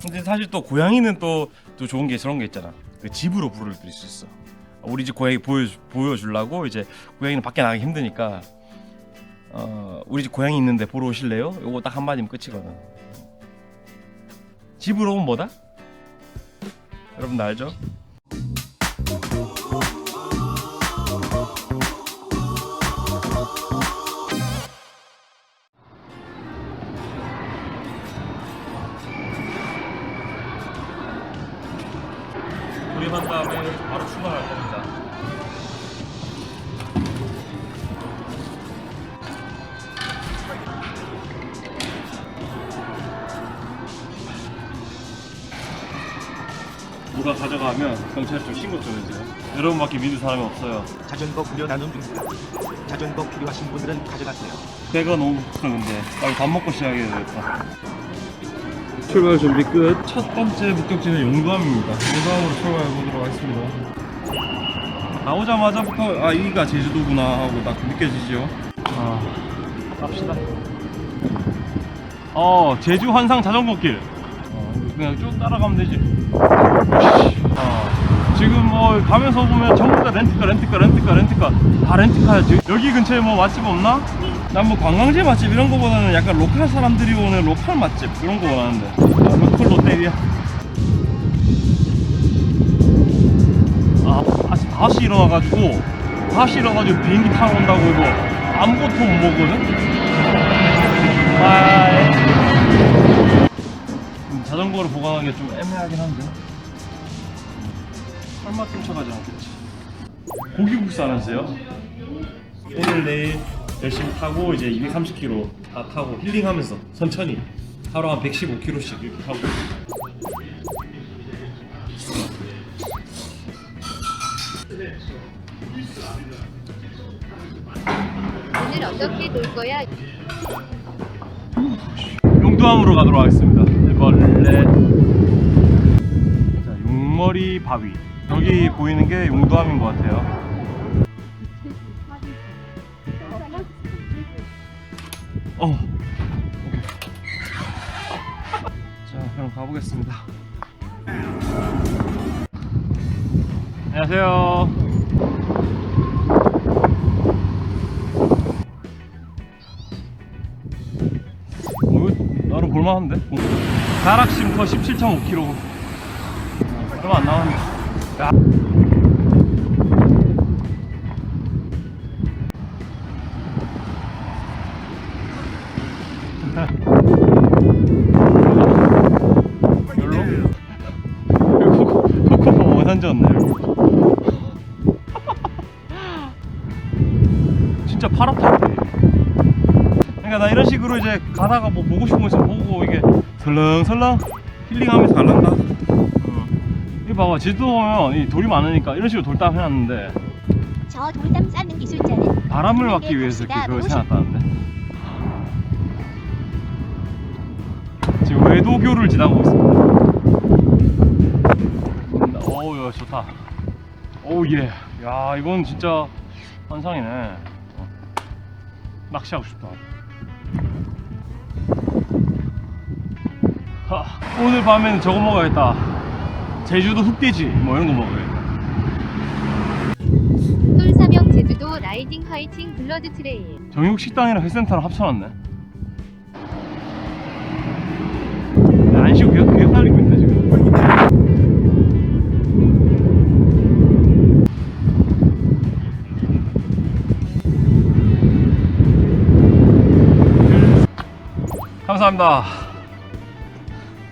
근데 사실 또 고양이는 또, 또 좋은 게 그런 게 있잖아. 그 집으로 불을 들일 수 있어. 우리 집 고양이 보여 보여주려고 이제 고양이는 밖에 나가기 힘드니까 어 우리 집 고양이 있는데 보러 오실래요? 요거 딱 한마디면 끝이거든. 집으로 오면 뭐다? 여러분 나 알죠? 누가 가져가면 경찰청 신고 좀 해주세요. 여러분밖에 믿을 사람이 없어요. 자전거 무료 나눔 중입니다. 자전거 필요하신 분들은 가져가세요. 배가 너무 고프는데 빨리 밥 먹고 시작해야 되겠다. 출발 준비 끝. 첫 번째 목적지는 용두암입니다. 용두암으로 출발해 보도록 하겠습니다. 나오자마자부터 아 여기가 제주도구나 하고 딱 느껴지죠. 아 갑시다. 어 제주 환상 자전거 길. 어, 그냥 쭉 따라가면 되지. 어, 지금 뭐 가면서 보면 전부 다 렌트카 렌트카 렌트카 렌트카 다 렌트카야지 여기 근처에 뭐 맛집 없나? 난 뭐 관광지 맛집 이런 거보다는 약간 로컬 사람들이 오는 로컬 맛집 그런 거 원하는데 아, 로컬 롯데리아 아 아침 5시 일어나가지고 5시 일어나가지고 비행기 타러 온다고 이거 아무것도 못 먹거든? 바이 음, 자전거를 보관하기 좀 애매하긴 한데 설마 훔쳐가지 않겠지 고기국수 안 하세요? 오늘 내일 열심히 타고 이제 230km 다 타고 힐링하면서 천천히 하루 한 115km씩 이렇게 타고 오늘 어떻게 놀 거야? 용두암으로 가도록 하겠습니다 벌레. 자 용머리 바위. 여기 보이는 게 용두암인 것 같아요. 어. 자 그럼 가보겠습니다. 안녕하세요. 어, 볼만한데? 가락쉼터 17.5km 얼마 안 나왔네 야. 별로? 코코, 코코가 원산지였네 여기 진짜 파랗다 그러니까 나 이런 식으로 이제 가다가 뭐 보고 싶은 거 있으면 보고 이게 설렁설렁 힐링하면서 갈란다. 음. 이거 봐봐 제주도 보면 이 돌이 많으니까 이런 식으로 돌담 해놨는데 저 돌담 쌓는 기술자는 바람을 막기 위해서 이렇게. 그걸 해놨다는데. 지금 외도교를 지나고 있습니다. 어우 야 좋다. 오우 예. 야 이건 진짜 환상이네. 어. 낚시하고 싶다. 하, 오늘 밤에는 저거 먹어야겠다. 제주도 흑돼지 뭐 이런 거 먹어야겠다. 똘사명 제주도 라이딩 화이팅 블러드 트레일. 정육 식당이랑 회센터랑 합쳐놨네. 안 쉬고 계속, 계속 달리고 있네 지금. 감사합니다.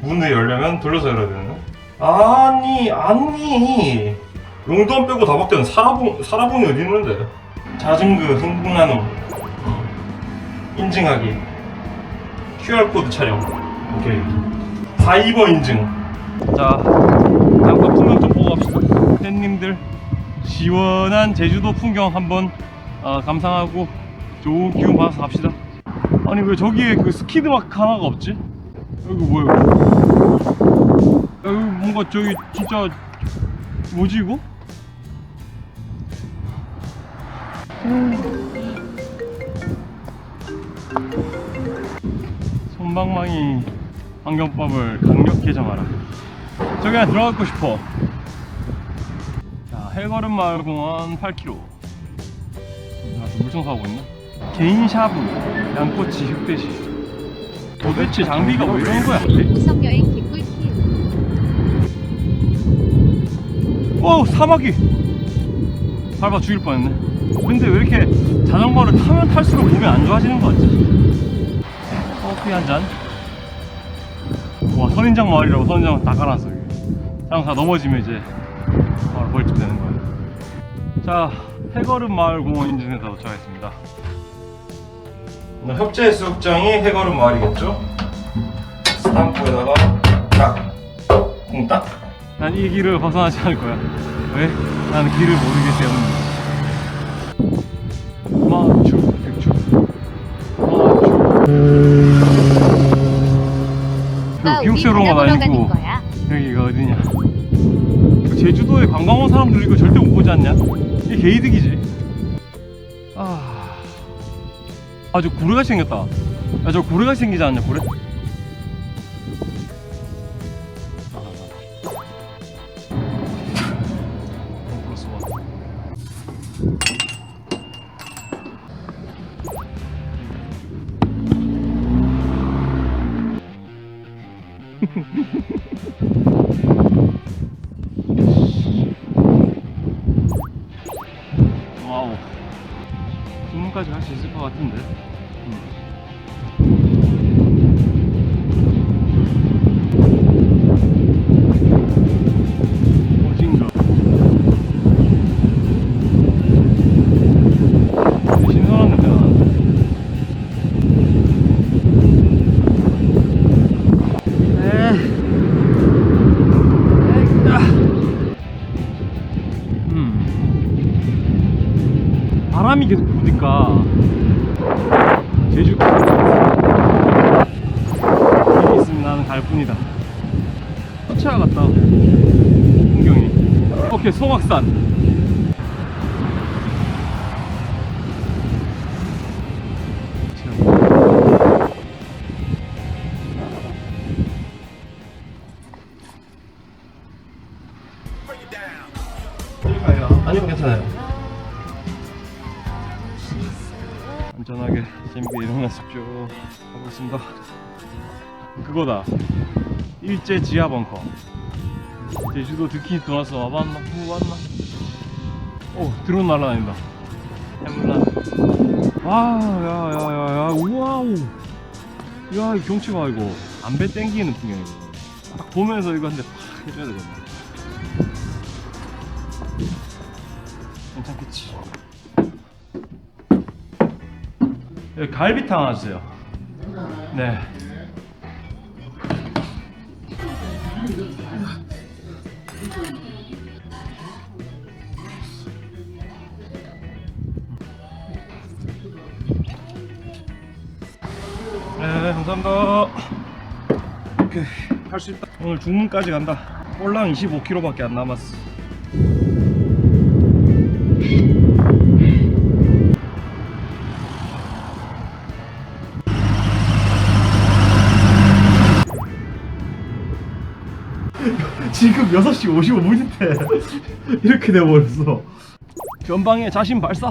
문을 열려면 돌려서 열어야 되나? 아니 아니. 용돈 빼고 다 바뀌었는 사라봉 사라봉이 어디 있는데? 자증그 흥분나눔 인증하기. QR 코드 촬영. 오케이. 4입어 인증. 자 잠깐 풍경 좀 보고 갑시다. 팬님들 시원한 제주도 풍경 한번 어, 감상하고 좋은 기운 받아서 갑시다. 아니 왜 저기에 그 스키드마크 하나가 없지? 여기 뭐야 여기 뭔가 저기 진짜 뭐지 이거? 손방망이 환경법을 강력 개정하라. 저기 안에 들어가고 싶어. 자, 해거름 마을공원 8km. 아, 저 물청소하고 있나? 개인 샤브, 양꼬치, 흑돼지. 도대체 장비가 왜 이런 거야? 우성 여행 개꿀 팁. 어 사마귀 밟아 죽일 뻔했네. 근데 왜 이렇게 자전거를 타면 탈수록 몸이 안 좋아지는 거 같지? 커피 한잔와 선인장 마을이라고 선인장을 다 깔아놨어 여기. 사람 다 넘어지면 이제 바로 벌집 되는 거야. 자 해거름 마을 공원 인증센터 도착했습니다 협재해수욕장이 해거름 마을이겠죠? 스탬프에다가 딱 콩딱 난 이 길을 벗어나지 않을 거야. 왜? 나는 길을 모르기 우리 기숙사로 온건 바다 보러 가는 아니고. 여기가 어디냐? 제주도에 관광 온 사람들 이거 절대 못 보지 않냐? 이게 개이득이지. 아 저 고래같이 생겼다. 야 저 고래같이 생기지 않냐 고래? 와우. 중문까지 갈수 있을 것 같은데. 아니요 괜찮아요. 안전하게 재밌게 일어나십시오. 하고 있습니다. 그거다. 일제 지하 벙커. 제주도 드키 들어와서 와봤나? 후 왔나? 오 드론 날아다닌다. 해물란. 와, 야, 야, 야, 야, 우와우. 야, 이 경치 봐 이거. 안배 땡기는 풍경이고. 딱 보면서 이거 한 대 팍 해줘야 되겠네. 괜찮겠지. 여기 갈비탕 하나 주세요. 네. 네, 감사합니다. 오케이, 할 수 있다. 오늘 중문까지 간다. 꼴랑 25km밖에 안 남았어. 지금 6시 55분인데 이렇게 돼버렸어 전방에 자신 발사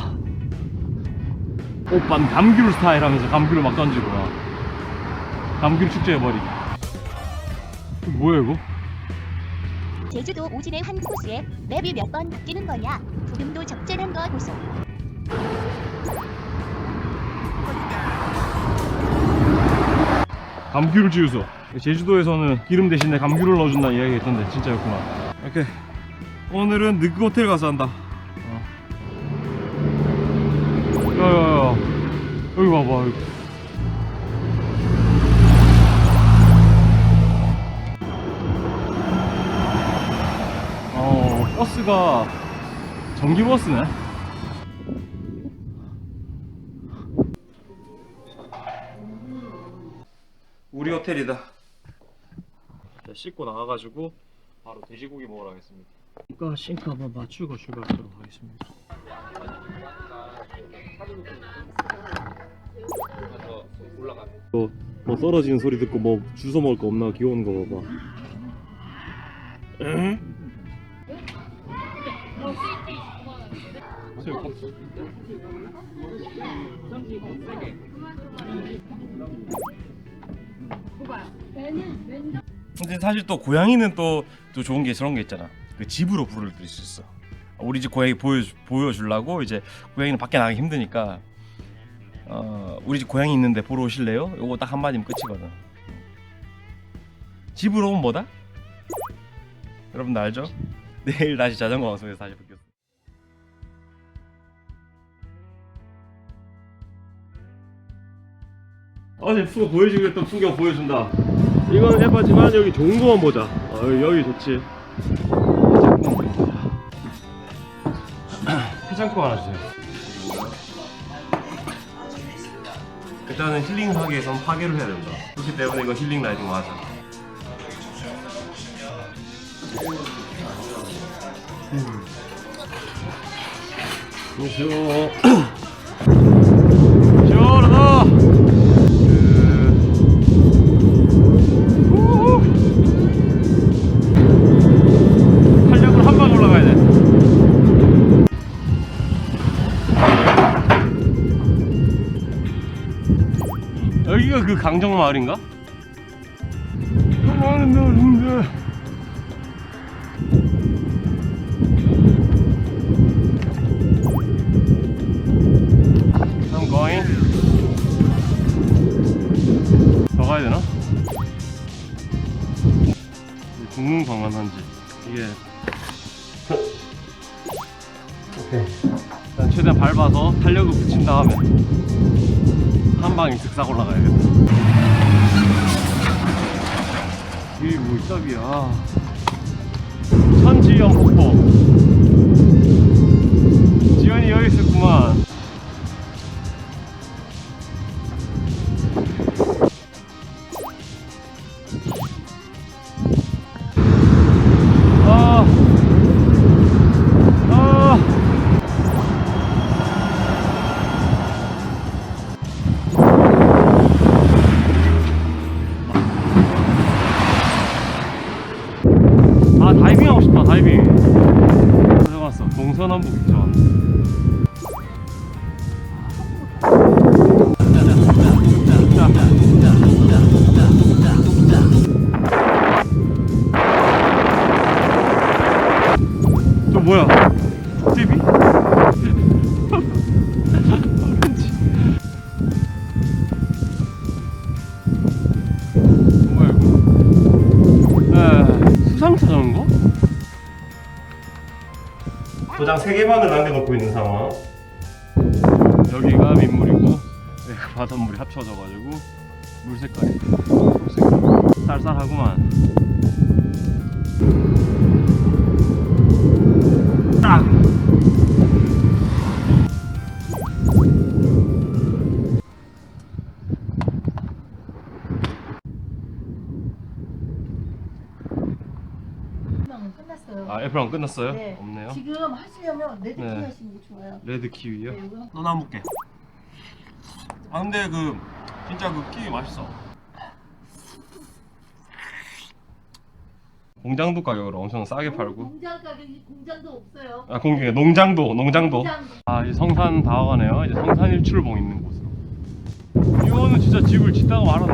오빤 감귤 스타일 하면서 감귤을 막 던지고 막 감귤 축제해버리기 이거 뭐야 이거? 제주도 오진의 한 코스에 맵이 몇 번 바뀌는 거냐? 부금도 적절한 거 보소. 감귤 주유소 제주도에서는 기름 대신에 감귤을 넣어준다는 이야기가 있던데 진짜였구나 오케이 오늘은 느그 호텔 가서 한다 어. 야야야 여기 봐봐 여기. 버스가 전기 버스네 우리 호텔이다. 자, 씻고 나가가지고 바로 돼지고기 먹으러 가겠습니다. 이거 싱크 한번 맞추고 출발하도록 하겠습니다. 또뭐 떨어지는 소리 듣고 뭐 주워 먹을 거 없나 귀여운 거 봐봐. 응? 근데 사실 또 고양이는 또, 또 좋은 게 그런 게 있잖아. 그 집으로 불을 들일 수 있어. 우리 집 고양이 보여 보여주려고 이제 고양이는 밖에 나가기 힘드니까 어 우리 집 고양이 있는데 보러 오실래요? 요거 딱 한마디면 끝이거든. 집으로 오면 뭐다? 여러분들 알죠? 내일 다시 자전거 방송에서 다시 뵙겠습 어제 푸 보여주기로 했던 풍경 보여준다. 이건 해봤지만 여기 좋은 거만 보자. 어, 여기 좋지. 해장국 하나 주세요. 일단은 힐링하기 위해서는 파괴를 해야 된다. 그렇기 때문에 이거 힐링 라이딩 맞아. 음. 안녕하세요. 강정 마을인가? 많은 마을인데. I'm going. 더 가야 되나? 중흥 방안한지 이게 오케이. 일단 최대한 밟아서 탄력을 붙인 다음에 한 방에 쓱싹 올라가야겠다. 이게 뭐 짭이야. 천지연 폭포. 지연이 여기 있었구만. 싶다 다이빙 들어갔어. 동서남북 있죠 도장 3개만을 남겨놓고 있는 상황. 여기가 민물이고 여기가 바닷물이 합쳐져가지고 물 색깔이 쌀쌀하구만 끝났어요. 아 애플랑 끝났어요? 네. 없네요 지금 하시려면 레드 네. 키 하시는 게 좋아요. 레드 키위요? 네, 이거 또 나볼게. 아 근데 그 진짜 그 키위 맛있어. 공장도 가격으로 엄청 싸게 팔고. 공장 가격이 공장도 없어요. 아 공장 농장도 농장도. 공장 아 이제 성산 다 와가네요. 이제 성산 일출봉 있는 곳으로. 이거는 진짜 집을 짓다가 말았네.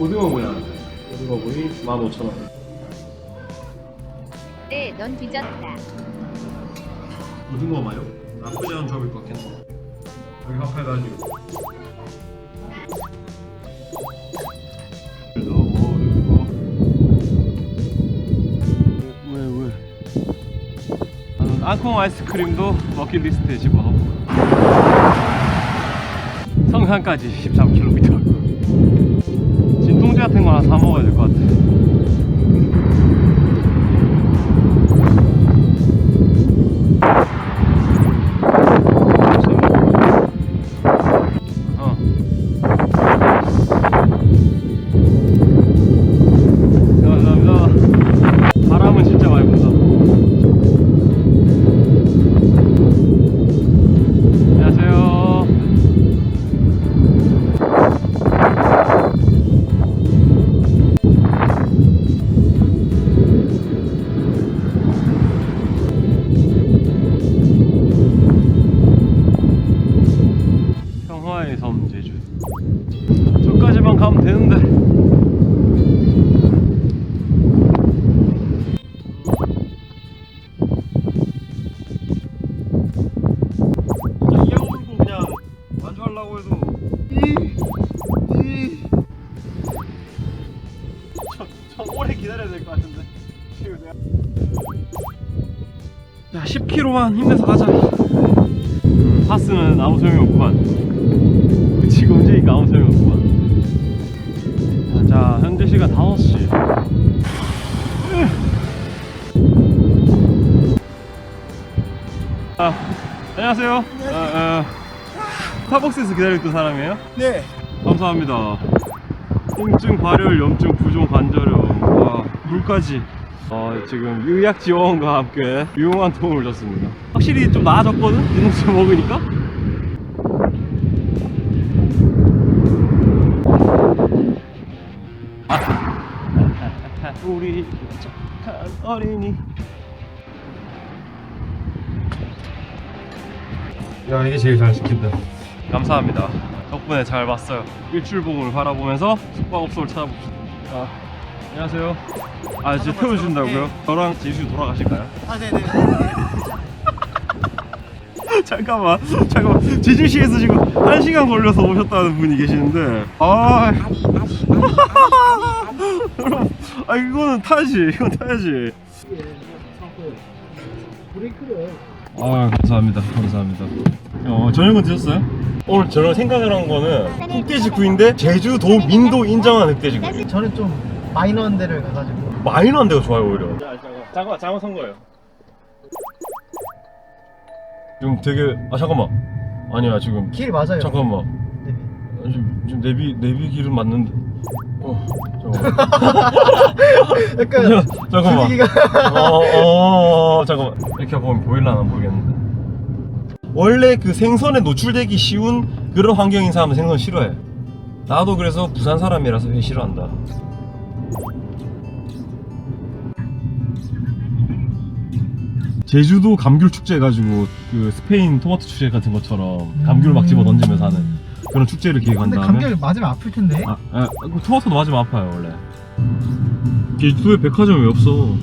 고등어 모양. 고등어 구이 15,000원. 네, 넌 뒤졌다. 고등어 마요? 나쁘지 않은 조합일 것 같겠네. 여기 합해가지고. 뭐, 땅콩 아이스크림도 버킷리스트에 집어넣고. 성산까지 13km. 진통제 같은 거 하나 사 먹어야 될 것 같아 10km만 힘내서 가자 음, 파스는 아무 소용이 없구만 지금 움직이니까 아무 소용이 없구만 아, 자 현재 시간 5시 아, 안녕하세요. 아, 아, 스타벅스에서 기다렸던 사람이에요? 네. 감사합니다. 통증, 발열, 염증, 부종, 관절염, 와, 물까지. 어, 지금 의약 지원과 함께 유용한 도움을 줬습니다. 확실히 좀 나아졌거든? 이놈수 먹으니까? 우리 착한 어린이. 야 이게 제일 잘 시킨다 감사합니다 덕분에 잘 봤어요 일출봉을 바라보면서 숙박업소를 찾아봅시다 아, 안녕하세요. 아 이제 태워주신다고요? 저랑 제주 돌아가실까요? 아, 네네. 잠깐만 잠깐만. 제주시에서 지금 1시간 걸려서 오셨다는 분이 계시는데 아. 여러분 아 이거는 타야지 이건 타야지. 브레이크를 아 감사합니다 감사합니다. 어 저녁은 드셨어요? 오늘 저녁 생각을 한 거는 흑돼지 구이인데 제주도 민도 인정한 흑돼지 구이 저는 좀 마이너한 데를 가가지고 마이너한 데가 좋아요 오히려 잠깐만 잠깐만 선 거예요 지금 되게 아 잠깐만 아니야 지금 길 맞아요. 잠깐만 네. 아, 지금, 지금 내비 내비 길은 맞는데 어 잠깐만 약간 잠깐만 분위기가 어, 어, 잠깐만. 이렇게 보면 보일라나 모르겠는데. 원래 그 생선에 노출되기 쉬운 그런 환경인 사람은 생선 싫어해. 나도 그래서 부산 사람이라서 회 싫어한다. 제주도 감귤 축제 해가지고 그 스페인 토마토 축제 같은 것처럼 감귤 막 집어 던지면서 하는 그런 축제를 기획한 근데 다음에 감기 맞으면 아플 텐데. 아, 아, 그 토마토도 맞으면 아파요 원래 제주도에 백화점이 없어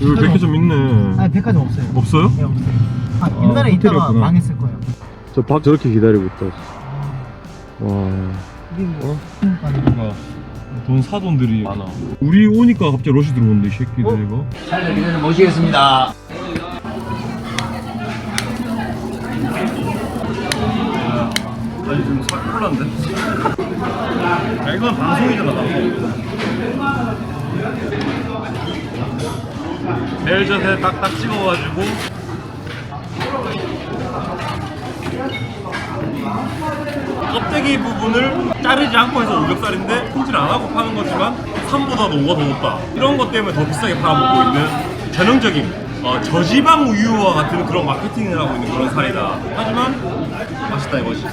여기 백화점 있네 아니 백화점 없어요. 없어요? 네 없어요. 아, 아, 옛날에 있다가 호텔이었구나. 망했을 거예요. 저박 저렇게 기다리고 있다 와 이게 뭐? 뭔가 돈 사돈들이. 많아. 우리 오니까 갑자기 러시 들어오는데 이 새끼들 이거. 모시겠습니다. 아니 지금 살 콜란데? 야 이건 방송이잖아 방송 벨젓에 딱딱 찍어가지고 껍데기 부분을 자르지 않고 해서 오겹살인데 손질 안 하고 파는 거지만 산보다 노가 더 높다 이런 것 때문에 더 비싸게 팔아먹고 있는 전형적인 어, 저지방 우유와 같은 그런 마케팅을 하고 있는 그런 살이다. 하지만 맛있다 이거지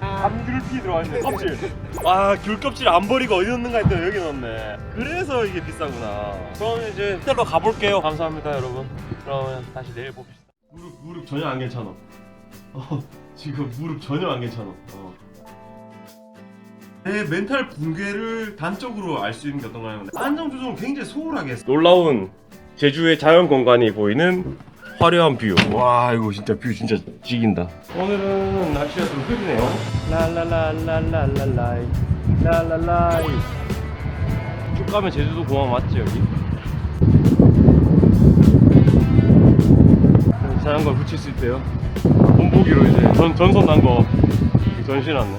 감귤피 들어가 있네 껍질. 아 귤껍질 안 버리고 어디 넣는가 했더니 여기 넣었네. 그래서 이게 비싸구나. 저는 이제 호텔로 가볼게요. 감사합니다 여러분. 그러면 다시 내일 봅시다 무릎 무릎 전혀 안 괜찮아 어, 지금 무릎 전혀 안 괜찮아 어. 내 멘탈 붕괴를 단적으로 알 수 있는 게 어떤가 하면 안정 조정을 굉장히 소홀하게 했어 놀라운 제주의 자연 공간이 보이는 화려한 뷰. 와 이거 진짜 뷰 진짜 죽인다. 오늘은 날씨가 좀 흐리네요. 랄랄랄랄랄랄라이 랄랄라이. 쭉 가면 제주도 공항 맞지 여기? 자전거 붙일 수 있대요. 본보기로 이제 전, 전선 난 거 전시해놨네.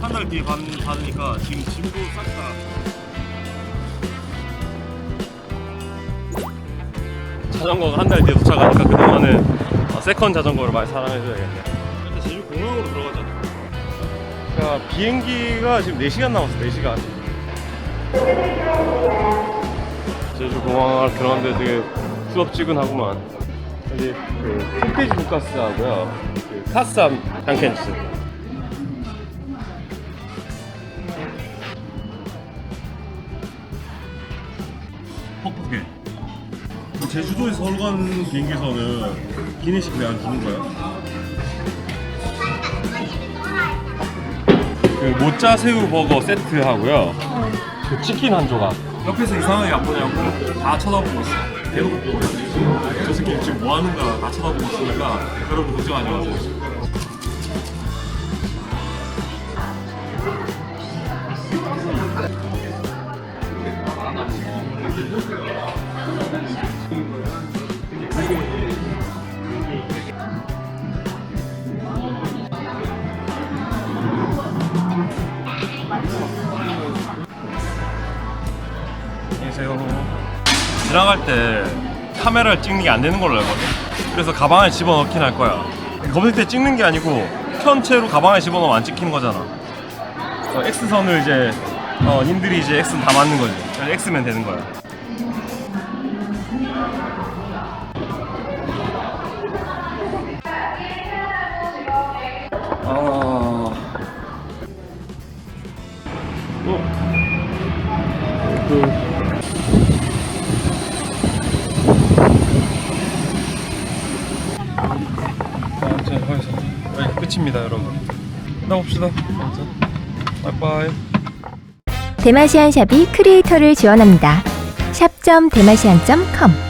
한 달 뒤에 받, 받으니까 지금 짐도 싹 다. 자전거가 한 달 뒤에 도착하니까 그동안은 어, 세컨 자전거를 많이 사랑해줘야겠네. 일단 제주 공항으로 들어가자. 자, 비행기가 지금 4시간 남았어, 4시간. 제주 공항 들어갔는데 되게 수업지근하구만. 여기 그 흑돼지 돈가스 하고요. 그 카쌈 장켄츠. 퍽퍽해. 제주도에서 서울 가는 비행기에서는 기내식 왜 안 주는 거야? 그 모짜 새우 버거 세트 하고요. 그 치킨 한 조각. 옆에서 이상하게 안 보냐고 다 쳐다보고 있어. 대놓고 보고 있어. 저 새끼 지금 뭐 하는가 다 쳐다보고 있으니까 여러분 걱정 하지 마세요. 안녕하세요. 지나갈 때 카메라를 찍는 게 안 되는 걸로 알거든. 그래서 가방에 집어넣긴 할 거야. 검색 때 찍는 게 아니고 편채로 가방에 집어넣으면 안 찍히는 거잖아. 어, X선을 이제 어, 님들이 이제 X는 다 맞는 거지. X면 되는 거야. 아. 어. 끝입니다 여러분. 나봅시다. 빠이빠이. 대마시안 샵이 크리에이터를 지원합니다. 샵.대마시안.com